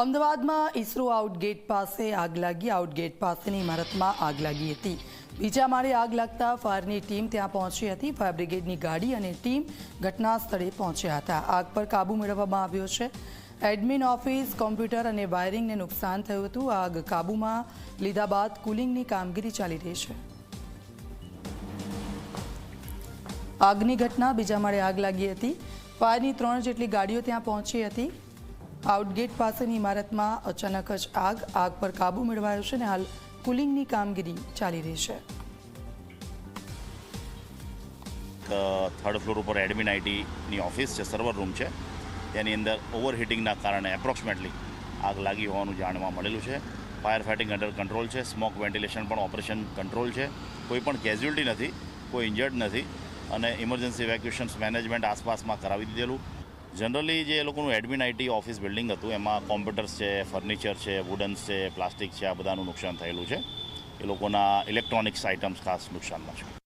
અમદાવાદમાં ઇસરો આઉટગેટ પાસે આગ લાગી. આઉટગેટ પાસેની ઇમારતમાં આગ લાગી હતી. બીજા માળે આગ લાગતા ફાયરની ટીમ ત્યાં પહોંચી હતી. ફાયર બ્રિગેડની ગાડી અને ટીમ ઘટના સ્થળે પહોંચ્યા હતા. આગ પર કાબૂ મેળવવામાં આવ્યો છે. એડમિન ઓફિસ, કોમ્પ્યુટર અને વાયરિંગને નુકસાન થયું હતું. આગ કાબૂમાં લીધા બાદ કુલિંગની કામગીરી ચાલી રહી છે. આગની ઘટના, બીજા માળે આગ લાગી હતી. ફાયરની ત્રણ જેટલી ગાડીઓ ત્યાં પહોંચી હતી. આઉટગેટ પાસેની ઇમારતમાં અચાનક જ આગ આગ પર કાબૂ મેળવાયો છે અને હાલ કુલિંગની કામગીરી ચાલી રહી છે. થર્ડ ફ્લોર ઉપર એડમિન આઈટીની ઓફિસ છે સર્વર રૂમ છે. તેની અંદર ઓવરહીટિંગના કારણે એપ્રોક્સિમેટલી આગ લાગી હોવાનું જાણવા મળેલું છે. ફાયર ફાઇટિંગ અંડર કંટ્રોલ છે સ્મોક વેન્ટિલેશન પણ ઓપરેશન કંટ્રોલ છે. કોઈ પણ કેઝ્યુઅલ્ટી નથી, કોઈ ઇન્જર્ડ નથી. અને ઇમરજન્સી ઇવેક્યુએશન્સ મેનેજમેન્ટ આસપાસમાં કરાવી દીધેલું. જનરલી જે લોકોનું એડમિન આઈટી ઓફિસ બિલ્ડિંગ હતું, એમાં કોમ્પ્યુટર્સ છે ફર્નિચર છે વુડન્સ છે પ્લાસ્ટિક છે, આ બધાનું નુકસાન થયેલું છે. એ લોકોના ઇલેક્ટ્રોનિક્સ આઇટમ્સ ખાસ નુકસાનમાં છે.